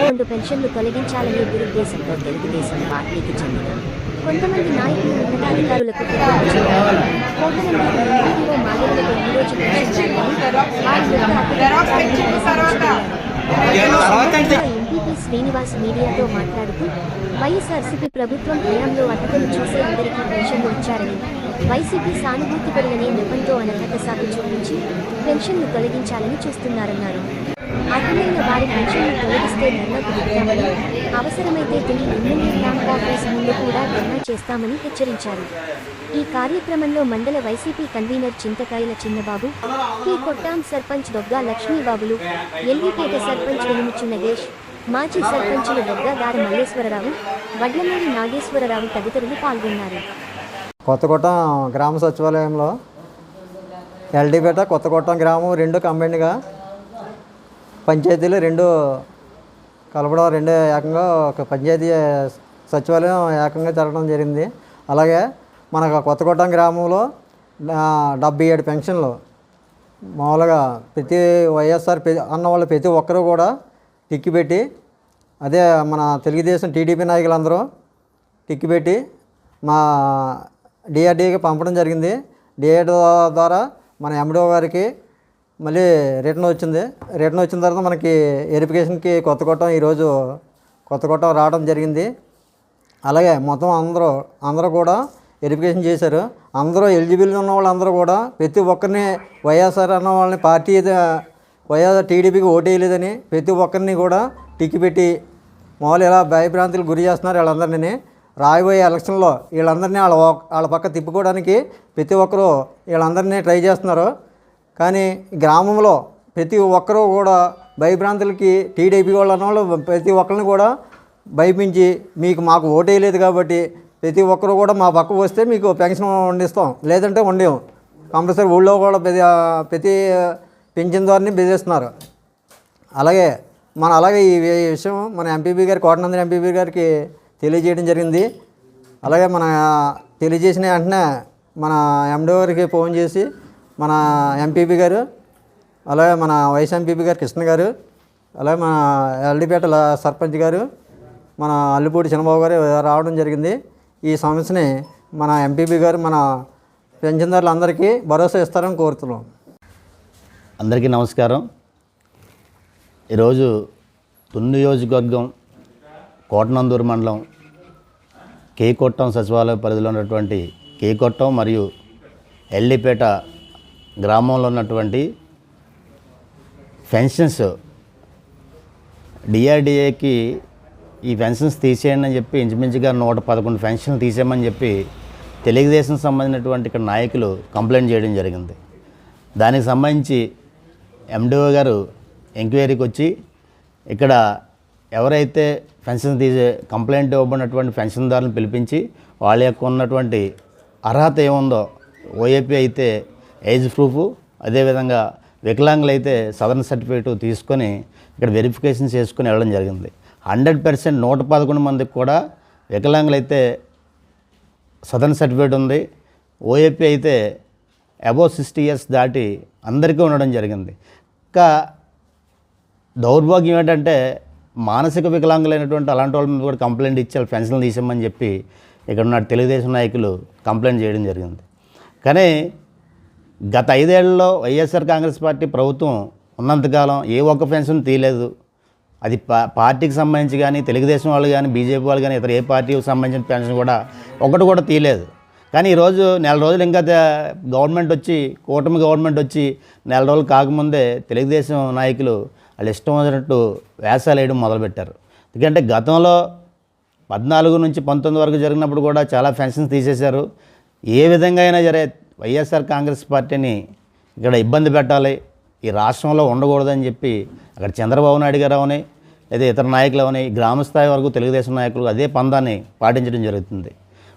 రెండు పెన్షన్లు తొలగించాలనే దురుద్దేశంతో తెలుగుదేశం పార్టీకి చెందిన కొంతమంది నాయకులు ఉన్నతాధికారులకు ఎంపీపీ శ్రీనివాస్ మీడియాతో మాట్లాడుతూ వైఎస్ఆర్సీపీ ప్రభుత్వం హయాంలో అతిథులు చూసే అందరికీ పెన్షన్లు ఇచ్చారని వైసీపీ సానుభూతి పరులనే నెపంతో అనర్హత సాగు చూపించి పెన్షన్లు తొలగించాలని చూస్తున్నారన్నారు. అర్హులైన వారి పెన్షన్ను తొలగిస్తే ధర్నాకు దిగుతామని అవసరమైతే తిని ఎమ్మెల్యే క్యాంప్ ఆఫీస్ ముందు కూడా ధర్నా చేస్తామని హెచ్చరించారు. ఈ కార్యక్రమంలో మండల వైసీపీ కన్వీనర్ చింతకాయల చిన్నబాబు పి కొట్టాం సర్పంచ్ దొగ్గా లక్ష్మీబాబులు ఎల్వీపేట సర్పంచ్ వెనుముచ్చు నగేష్ మాజీ సర్పంచులు దొగ్గాదార మల్లేశ్వరరావు వడ్లమూరి నాగేశ్వరరావు తదితరులు పాల్గొన్నారు. కొత్తకోటం గ్రామ సచివాలయంలో. ఎల్డీపేట కొత్తకోటం గ్రామం రెండు కంబైన్గా పంచాయతీలు రెండు కలపడం రెండు ఏకంగా ఒక పంచాయతీ సచివాలయం ఏకంగా జరగడం జరిగింది. అలాగే మన కొత్తకోటం గ్రామంలో డెబ్బై ఏడు పెన్షన్లు మామూలుగా ప్రతి వైఎస్ఆర్ అన్న వాళ్ళు ప్రతి ఒక్కరూ కూడా టిక్కి పెట్టి అదే మన తెలుగుదేశం టీడీపీ నాయకులందరూ టిక్కి పెట్టి మా డిఆర్డీకి పంపడం జరిగింది. డిఆర్డీ ద్వారా మన ఎండిఓ గారికి మళ్ళీ రిటర్న్ వచ్చింది. రిటర్న్ వచ్చిన తర్వాత మనకి వెరిఫికేషన్కి కొత్త కొట్టం ఈరోజు కొత్త కొట్టం రావడం జరిగింది. అలాగే మొత్తం అందరూ అందరూ కూడా వెరిఫికేషన్ చేశారు. అందరూ ఎలిజిబుల్ ఉన్న వాళ్ళందరూ కూడా ప్రతి ఒక్కరిని వైఎస్ఆర్ అన్న వాళ్ళని పార్టీ వైఎస్ఆర్ టీడీపీకి ఓటేయలేదని ప్రతి ఒక్కరిని కూడా టిక్కి పెట్టి మామూలు ఇలా భయభ్రాంతులు గురి చేస్తున్నారు వీళ్ళందరినీ. రాబోయే ఎలక్షన్లో వీళ్ళందరినీ వాళ్ళ వాళ్ళ పక్క తిప్పుకోవడానికి ప్రతి ఒక్కరూ వీళ్ళందరినీ ట్రై చేస్తున్నారు. కానీ గ్రామంలో ప్రతి ఒక్కరూ కూడా భయభ్రాంతులకి టీడీపీ వాళ్ళు అన్న వాళ్ళు ప్రతి ఒక్కరిని కూడా భయపించి మీకు మాకు ఓటేయలేదు కాబట్టి ప్రతి ఒక్కరు కూడా మా పక్కకు వస్తే మీకు పెన్షన్ వండిస్తాం లేదంటే వండేము కంపల్సరీ ఊళ్ళో కూడా ప్రతి ప్రతి పింఛన్దారుని బెదిరిస్తున్నారు అలాగే మన అలాగే ఈ విషయం మన ఎంపీబీ గారి కోటనందరి ఎంపీబీ గారికి తెలియజేయడం జరిగింది. అలాగే మన తెలియజేసిన వెంటనే మన ఎండో గారికి ఫోన్ చేసి మన ఎంపీపీ గారు అలాగే మన వైస్ ఎంపీపీ గారు కృష్ణ గారు అలాగే మన ఎల్డిపేట సర్పంచ్ గారు మన అల్లిపూడి చిన్నబాబు గారు రావడం జరిగింది. ఈ సమస్యని మన ఎంపీపీ గారు మన పెన్షన్దారులందరికీ భరోసా ఇస్తారని కోరుతున్నాం. అందరికీ నమస్కారం. ఈరోజు తుని నియోజకవర్గం కోటనందూరు మండలం కేకొట్టం సచివాలయ పరిధిలో ఉన్నటువంటి కేకొట్టం మరియు ఎల్లిపేట గ్రామంలో ఉన్నటువంటి పెన్షన్స్ డిఆర్డిఏకి ఈ పెన్షన్స్ తీసేయండి అని చెప్పి ఇంచుమించుగా నూట పదకొండు పెన్షన్లు తీసేయమని చెప్పి తెలుగుదేశం సంబంధించినటువంటి ఇక్కడ నాయకులు కంప్లైంట్ చేయడం జరిగింది. దానికి సంబంధించి ఎండిఓ గారు ఎంక్వైరీకి వచ్చి ఇక్కడ ఎవరైతే పెన్షన్ తీసే కంప్లైంట్ ఇవ్వబడినటువంటి పెన్షన్దారులను పిలిపించి వాళ్ళ యొక్క ఉన్నటువంటి అర్హత ఏముందో ఓఏపీ అయితే ఏజ్ ప్రూఫ్. అదేవిధంగా వికలాంగులు అయితే సదరన్ సర్టిఫికేట్ తీసుకొని ఇక్కడ వెరిఫికేషన్ చేసుకుని వెళ్ళడం జరిగింది. హండ్రెడ్ పర్సెంట్ నూట పదకొండు మందికి కూడా వికలాంగులు అయితే సదరన్ సర్టిఫికేట్ ఉంది. ఓఏపీ అయితే అబౌవ్ సిక్స్టీ ఇయర్స్ దాటి అందరికీ ఉండడం జరిగింది. ఇంకా దౌర్భాగ్యం ఏంటంటే మానసిక వికలాంగులైనటువంటి అలాంటి వాళ్ళ మీద కూడా కంప్లైంట్ ఇచ్చారు. పెన్షన్లు తీసామని చెప్పి ఇక్కడ ఉన్న తెలుగుదేశం నాయకులు కంప్లైంట్ చేయడం జరిగింది. కానీ గత ఐదేళ్ళలో వైఎస్ఆర్ కాంగ్రెస్ పార్టీ ప్రభుత్వం ఉన్నంతకాలం ఏ ఒక్క పెన్షన్ తీయలేదు. అది పా పార్టీకి సంబంధించి కానీ తెలుగుదేశం వాళ్ళు కానీ బీజేపీ వాళ్ళు కానీ ఇతర ఏ పార్టీకి సంబంధించిన పెన్షన్ కూడా ఒకటి కూడా తీయలేదు. కానీ ఈరోజు నెల రోజులు ఇంకా గవర్నమెంట్ వచ్చి కూటమి గవర్నమెంట్ వచ్చి నెల రోజులు కాకముందే తెలుగుదేశం నాయకులు వాళ్ళు ఇష్టం వచ్చినట్టు వేసాలు వేయడం మొదలుపెట్టారు. ఎందుకంటే గతంలో పద్నాలుగు నుంచి పంతొమ్మిది వరకు జరిగినప్పుడు కూడా చాలా పెన్షన్స్ తీసేశారు. ఏ విధంగా అయినా జరే వైఎస్ఆర్ కాంగ్రెస్ పార్టీని ఇక్కడ ఇబ్బంది పెట్టాలి. ఈ రాష్ట్రంలో ఉండకూడదని చెప్పి అక్కడ చంద్రబాబు నాయుడు గారు అవని లేదా ఇతర నాయకులు అవని గ్రామ స్థాయి వరకు తెలుగుదేశం నాయకులు అదే పందాన్ని పాటించడం జరుగుతుంది.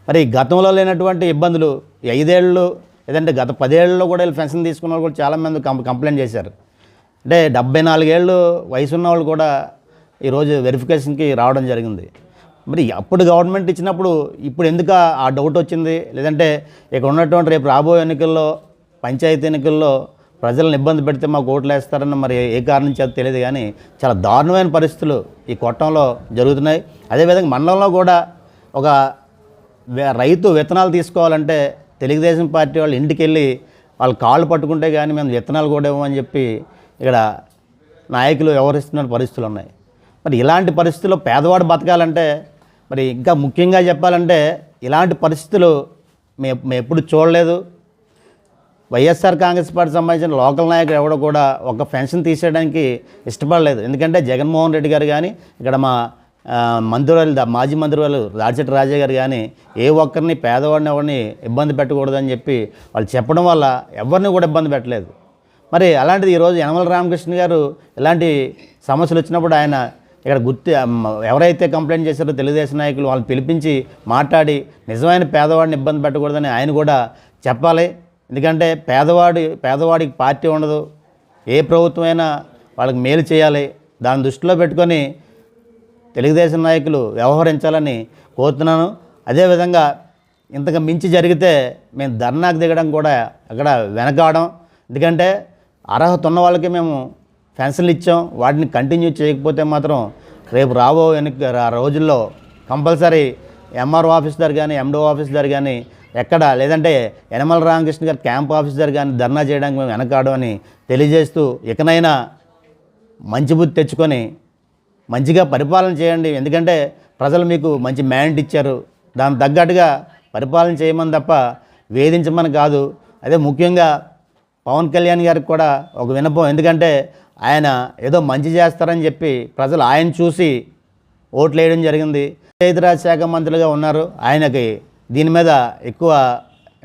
మరి గతంలో లేనటువంటి ఇబ్బందులు ఐదేళ్ళు లేదంటే గత పదేళ్ళలో కూడా వీళ్ళు పెన్షన్ తీసుకున్న వాళ్ళు కూడా చాలామంది కం కంప్లైంట్ చేశారు. అంటే డెబ్బై నాలుగేళ్ళు వయసు ఉన్న వాళ్ళు కూడా ఈరోజు వెరిఫికేషన్కి రావడం జరిగింది. మరి అప్పుడు గవర్నమెంట్ ఇచ్చినప్పుడు ఇప్పుడు ఎందుకు ఆ- డౌట్ వచ్చింది? లేదంటే ఇక్కడ ఉన్నటువంటి రేపు రాబోయే ఎన్నికల్లో పంచాయతీ ఎన్నికల్లో ప్రజలను ఇబ్బంది పెడితే మాకు ఓట్లు వేస్తారని మరి ఏ కారణం చేత తెలియదు కానీ చాలా దారుణమైన పరిస్థితులు ఈ కొట్టంలో జరుగుతున్నాయి. అదేవిధంగా మండలంలో కూడా ఒక రైతు విత్తనాలు తీసుకోవాలంటే తెలుగుదేశం పార్టీ వాళ్ళు ఇంటికి వెళ్ళి వాళ్ళు కాళ్ళు పట్టుకుంటే కానీ మేము విత్తనాలు కూడా ఇవ్వమని చెప్పి ఇక్కడ నాయకులు వ్యవహరిస్తున్న పరిస్థితులు ఉన్నాయి. మరి ఇలాంటి పరిస్థితుల్లో పేదవాడు బతకాలంటే మరి ఇంకా ముఖ్యంగా చెప్పాలంటే ఇలాంటి పరిస్థితులు మేము మేము ఎప్పుడు చూడలేదు. వైఎస్ఆర్ కాంగ్రెస్ పార్టీ సంబంధించిన లోకల్ నాయకులు ఎవడో కూడా ఒక పెన్షన్ తీసేయడానికి ఇష్టపడలేదు. ఎందుకంటే జగన్మోహన్ రెడ్డి గారు కానీ ఇక్కడ మా ఆ, మంత్రివర్యులు మాజీ మంత్రివర్యులు రాజశెట్టి రాజా గారు కానీ ఏ ఒక్కరిని పేదవాడిని ఎవరిని ఇబ్బంది పెట్టకూడదని చెప్పి వాళ్ళు చెప్పడం వల్ల ఎవరిని కూడా ఇబ్బంది పెట్టలేదు. మరి అలాంటిది ఈరోజు యనమల రామకృష్ణ గారు ఇలాంటి సమస్యలు వచ్చినప్పుడు ఆయన ఇక్కడ గుర్తు ఎవరైతే కంప్లైంట్ చేశారో తెలుగుదేశం నాయకులు వాళ్ళని పిలిపించి మాట్లాడి నిజమైన పేదవాడిని ఇబ్బంది పెట్టకూడదని ఆయన కూడా చెప్పాలి. ఎందుకంటే పేదవాడి పేదవాడికి పార్టీ ఉండదు. ఏ ప్రభుత్వమైనా వాళ్ళకి మేలు చేయాలి. దాని దృష్టిలో పెట్టుకొని తెలుగుదేశం నాయకులు వ్యవహరించాలని కోరుతున్నాను. అదేవిధంగా ఇంతకు మించి జరిగితే మేము ధర్నాకు దిగడం కూడా అక్కడ వెనకాడడం ఎందుకంటే అర్హత ఉన్న వాళ్ళకి మేము పెన్షన్లు ఇచ్చాం. వాటిని కంటిన్యూ చేయకపోతే మాత్రం రేపు రాబో వెనక ఆ రోజుల్లో కంపల్సరీ ఎంఆర్ఓ ఆఫీస్ దగ్గర కానీ ఎండో ఆఫీస్ దగ్గర కానీ ఎక్కడ లేదంటే యనమల రామకృష్ణ గారి క్యాంప్ ఆఫీస్ దగ్గర కానీ ధర్నా చేయడానికి మేము వెనకాడం అని తెలియజేస్తూ ఇకనైనా మంచి బుద్ధి తెచ్చుకొని మంచిగా పరిపాలన చేయండి. ఎందుకంటే ప్రజలు మీకు మంచి మ్యాండ్ ఇచ్చారు. దానికి తగ్గట్టుగా పరిపాలన చేయమని తప్ప వేధించమని కాదు. అదే ముఖ్యంగా పవన్ కళ్యాణ్ గారికి కూడా ఒక వినపం ఎందుకంటే ఆయన ఏదో మంచి చేస్తారని చెప్పి ప్రజలు ఆయన చూసి ఓట్లు వేయడం జరిగింది. పంచాయతీరాజ్ శాఖ మంత్రులుగా ఉన్నారు. ఆయనకి దీని మీద ఎక్కువ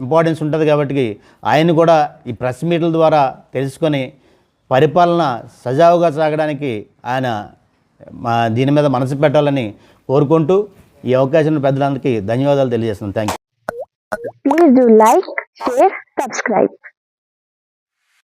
ఇంపార్టెన్స్ ఉంటుంది కాబట్టి ఆయన కూడా ఈ ప్రెస్ మీట్ల ద్వారా తెలుసుకొని పరిపాలన సజావుగా సాగడానికి ఆయన మా దీని మీద మనసు పెట్టాలని కోరుకుంటూ ఈ అవకాశం పెద్దలందరికీ ధన్యవాదాలు తెలియజేస్తున్నాను. Thank you